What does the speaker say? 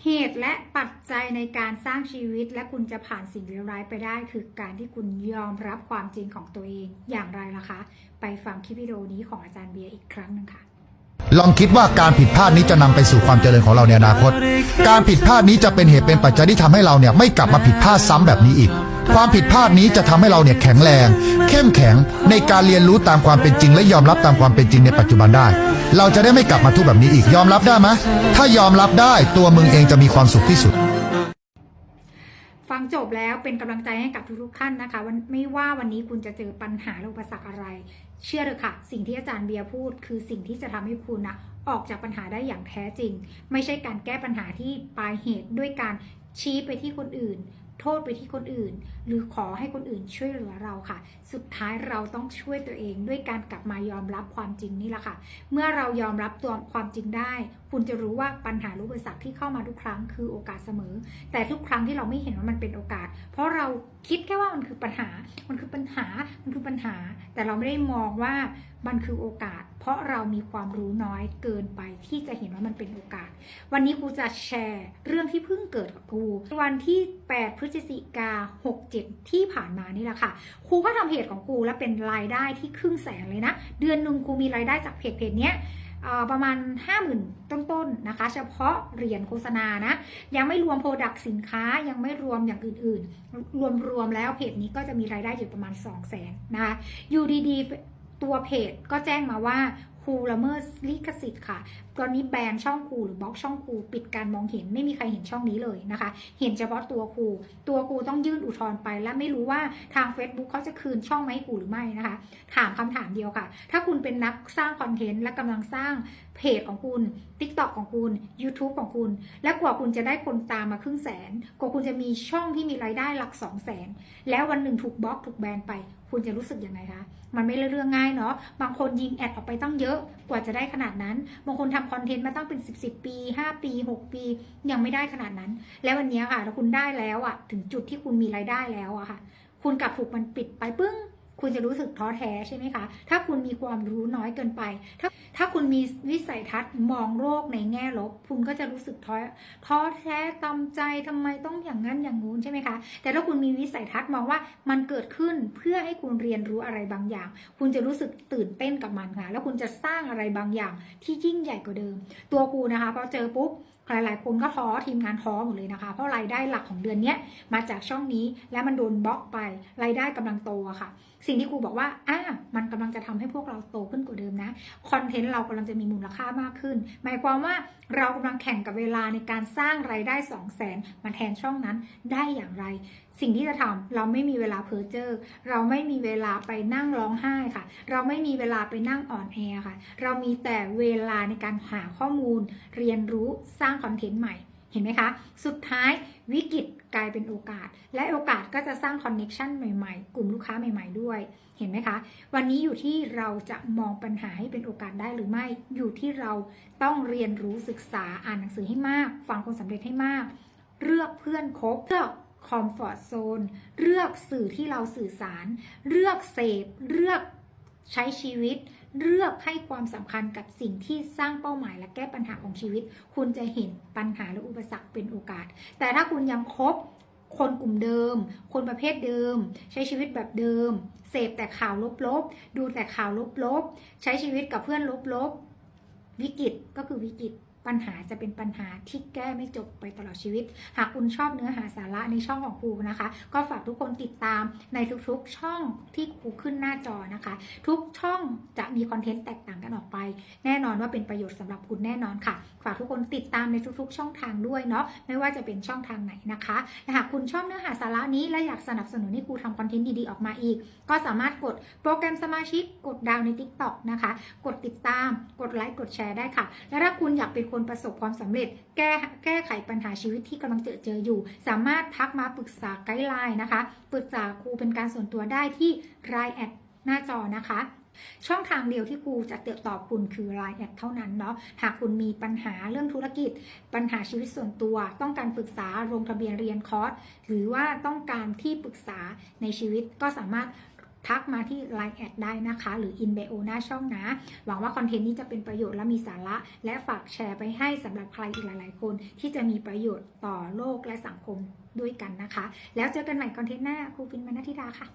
เหตุและปัจจัยในการสร้างชีวิตและคุณจะผ่านสิ่งเลวร้ายไปได้ คือการที่คุณยอมรับความจริงของตัวเองอย่างไรล่ะคะ ไปฟังคลิปวิดีโอนี้ของอาจารย์เบียร์อีกครั้งหนึ่งค่ะ ลองคิดว่าการผิดพลาดนี้จะนำไปสู่ความเจริญของเราในอนาคต การผิดพลาดนี้จะเป็นเหตุเป็นปัจจัยที่ทำให้เราเนี่ยไม่กลับมาผิดพลาดซ้ำแบบนี้อีก ความผิดพลาดนี้จะทำให้เราเนี่ยแข็งแรง เข้มแข็งในการเรียนรู้ตามความเป็นจริง และยอมรับตามความเป็นจริงในปัจจุบันได้ เราจะได้ไม่กลับมาทุกแบบนี้อีกยอมรับได้ไหมถ้ายอมรับได้ตัวมึงเองจะมีความสุขที่สุด ฟังจบแล้วเป็นกำลังใจให้กับทุกๆท่านนะคะวันไม่ว่าวันนี้คุณจะเจอปัญหาหรืออุปสรรคอะไร เชื่อเถอค่ะ สิ่งที่อาจารย์เบียร์พูด คือสิ่งที่จะทำให้คุณนะออกจากปัญหาได้อย่างแท้จริง ไม่ใช่การแก้ปัญหาที่ปลายเหตุด้วยการชี้ไปที่คนอื่น โทษไปที่คนอื่น หรือขอให้คนอื่นช่วยเหลือเราค่ะ สุดท้ายเราต้องช่วยตัวเองด้วยการกลับมายอมรับความจริงนี่แหละค่ะ เมื่อเรายอมรับตัวความจริงได้ คุณจะรู้ว่าปัญหารืออุปสรรคที่เข้ามาทุกครั้งคือโอกาสเสมอ แต่ทุกครั้งที่เราไม่เห็นว่ามันเป็นโอกาส เพราะเราคิดแค่ว่ามันคือปัญหา มันคือปัญหา มันคือปัญหา แต่เราไม่ได้มองว่ามันคือโอกาส เพราะเรามีความรู้น้อยเกินไปที่จะเห็นว่ามันเป็นโอกาส วันนี้ครูจะแชร์เรื่องที่เพิ่งเกิดกับครูวันที่ 8 พฤศจิกา 67 ที่ผ่านมานี่แหละค่ะ ครูก็ทำเพจของครูแล้วเป็นรายได้ที่ครึ่งแสนเลยนะ เดือนหนึ่งครูมีรายได้จากเพจเพจเนี้ยประมาณ 50,000 ต้นๆนะคะ เฉพาะเหรียญโฆษณานะ ยังไม่รวมโปรดักต์สินค้ายังไม่รวมอย่างอื่นๆ รวมๆแล้วเพจนี้ก็จะมีรายได้อยู่ประมาณ 2 0 0 0 0 0นะคะอยู่ดีๆ ตัวเพจก็แจ้งมาว่า ครูละเมิดลิขสิทธิ์ค่ะ ตอนนี้แบนช่องครูหรือบล็อกช่องครูปิดการมองเห็นไม่มีใครเห็นช่องนี้เลยนะคะ เห็นเฉพาะตัวครู ตัวครูต้องยื่นอุทธรณ์ไป และไม่รู้ว่าทาง Facebook เขาจะคืนช่องไหมให้ครูหรือไม่นะคะ ถามคำถามเดียวค่ะ ถ้าคุณเป็นนักสร้างคอนเทนต์และกำลังสร้างเพจของคุณ TikTok ของคุณ YouTube ของคุณ และกว่าคุณจะได้คนตามมาครึ่งแสน กว่าคุณจะมีช่องที่มีรายได้หลัก2 0 0แสนแล้ววันหนึ่งถูกบล็อกถูกแบนไป คุณจะรู้สึกยังไงคะ มันไม่เรื่องง่ายเนาะ บางคนยิงแอดออกไปตั้งเยอะกว่าจะได้ขนาดนั้นบางคนทำคอนเทนต์มาตั้งเป็น 10 10ปี 5 ปี 6 ปี ยังไม่ได้ขนาดนั้น แล้ววันนี้ค่ะถ้าคุณได้แล้วอะถึงจุดที่คุณมีรายได้แล้วอะค่ะ คุณกลับถูกมันปิดไปปึ้ง คุณจะรู้สึกท้อแท้ใช่ไหมคะ ถ้าคุณมีความรู้น้อยเกินไป ถ้าถ้าคุณมีวิสัยทัศน์มองโลกในแง่ลบ คุณก็จะรู้สึกท้อท้อแท้ตำใจทำไมต้องอย่างนั้นอย่างงู้นใช่ไหมคะ แต่ถ้าคุณมีวิสัยทัศน์มองว่ามันเกิดขึ้นเพื่อให้คุณเรียนรู้อะไรบางอย่าง คุณจะรู้สึกตื่นเต้นกับมันค่ะ แล้วคุณจะสร้างอะไรบางอย่างที่ยิ่งใหญ่กว่าเดิม ตัวครูนะคะพอเจอปุ๊บหลายๆ คนก็ท้อทีมงานท้อหมดเลยนะคะ เพราะรายได้หลักของเดือนนี้มาจากช่องนี้แล้วมันโดนบล็อกไปรายได้กำลังโตอะค่ะ สิ่งที่ครูบอกว่าอ่ามันกำลังจะทำให้พวกเราโตขึ้นกว่าเดิมนะคอนเทนต์เรากำลังจะมีมูลค่ามากขึ้น หมายความว่าเรากำลังแข่งกับเวลาในการสร้างรายได้ 2 0 0แสนมาแทนช่องนั้นได้อย่างไร สิ่งที่จะทำเราไม่มีเวลาเพอเจอร์เราไม่มีเวลาไปนั่งร้องไห้ค่ะ เราไม่มีเวลาไปนั่งอ่อนแอค่ะ เรามีแต่เวลาในการหาข้อมูล เรียนรู้สร้างางคอนเทนต์ใหม่เห็นไหมคะ สุดท้ายวิกฤตกลายเป็นโอกาส และโอกาสก็จะสร้างคอนเน็ชันใหม่ๆ กลุ่มลูกค้าใหม่ๆด้วย เห็นไหมคะ วันนี้อยู่ที่เราจะมองปัญหาให้เป็นโอกาสได้หรือไม่ อยู่ที่เราต้องเรียนรู้ศึกษาอ่านหนังสือให้มาก ฟังคนสำเร็จให้มาก เลือกเพื่อนคบเลือกคอมฟอร์ทโซน เลือกสื่อที่เราสื่อสาร เลือกเสพ เลือกใช้ชีวิต เลือกให้ความสำคัญกับสิ่งที่สร้างเป้าหมายและแก้ปัญหาของชีวิต คุณจะเห็นปัญหาและอุปสรรคเป็นโอกาส แต่ถ้าคุณยังคบคนกลุ่มเดิม คนประเภทเดิม ใช้ชีวิตแบบเดิม เสพแต่ข่าวลบๆ ดูแต่ข่าวลบๆ ใช้ชีวิตกับเพื่อนลบๆ วิกฤตก็คือวิกฤต ปัญหาจะเป็นปัญหาที่แก้ไม่จบไปตลอดชีวิต หากคุณชอบเนื้อหาสาระในช่องของครูนะคะ ก็ฝากทุกคนติดตามในทุกๆช่องที่ครูขึ้นหน้าจอนะคะ ทุกช่องจะมีคอนเทนต์แตกต่างกันออกไป แน่นอนว่าเป็นประโยชน์สำหรับคุณแน่นอนค่ะ ฝากทุกคนติดตามในทุกๆ ช่องทางด้วยเนาะไม่ว่าจะเป็นช่องทางไหนนะคะหากคุณชอบเนื้อหาสาระนี้และอยากสนับสนุนให้ครูทำคอนเทนต์ดีๆออกมาอีก ก็สามารถกดโปรแกรมสมาชิกกดดาวใน TikTok นะคะ กดติดตามกดไลค์กดแชร์ได้ค่ะ และถ้าคุณอยากเป็นคนประสบความสำเร็จ แก้แก้ไขปัญหาชีวิตที่กำลังเจอเจออยู่ สามารถทักมาปรึกษาไกด์ไลน์นะคะ ปรึกษาครูเป็นการส่วนตัวได้ที่รายแอดหน้าจอนะคะช่องทางเดียวที่ครูจะเติบตอบคุณคือ Line แอดเท่านั้นเนาะ หากคุณมีปัญหาเรื่องธุรกิจ ปัญหาชีวิตส่วนตัว ต้องการปรึกษาลงทะเบียนเรียนคอร์ส หรือว่าต้องการที่ปรึกษาในชีวิตก็สามารถ ทักมาที่ Line แอดได้นะคะ หรือ in bio หน้าช่องนะ หวังว่าคอนเทนต์นี้จะเป็นประโยชน์และมีสาระ และฝากแชร์ไปให้สำหรับใครอีกหลาย ๆ คน ที่จะมีประโยชน์ต่อโลกและสังคมด้วยกันนะคะ แล้วเจอกันใหม่คอนเทนต์หน้าครูปินมนัทธิดาค่ะ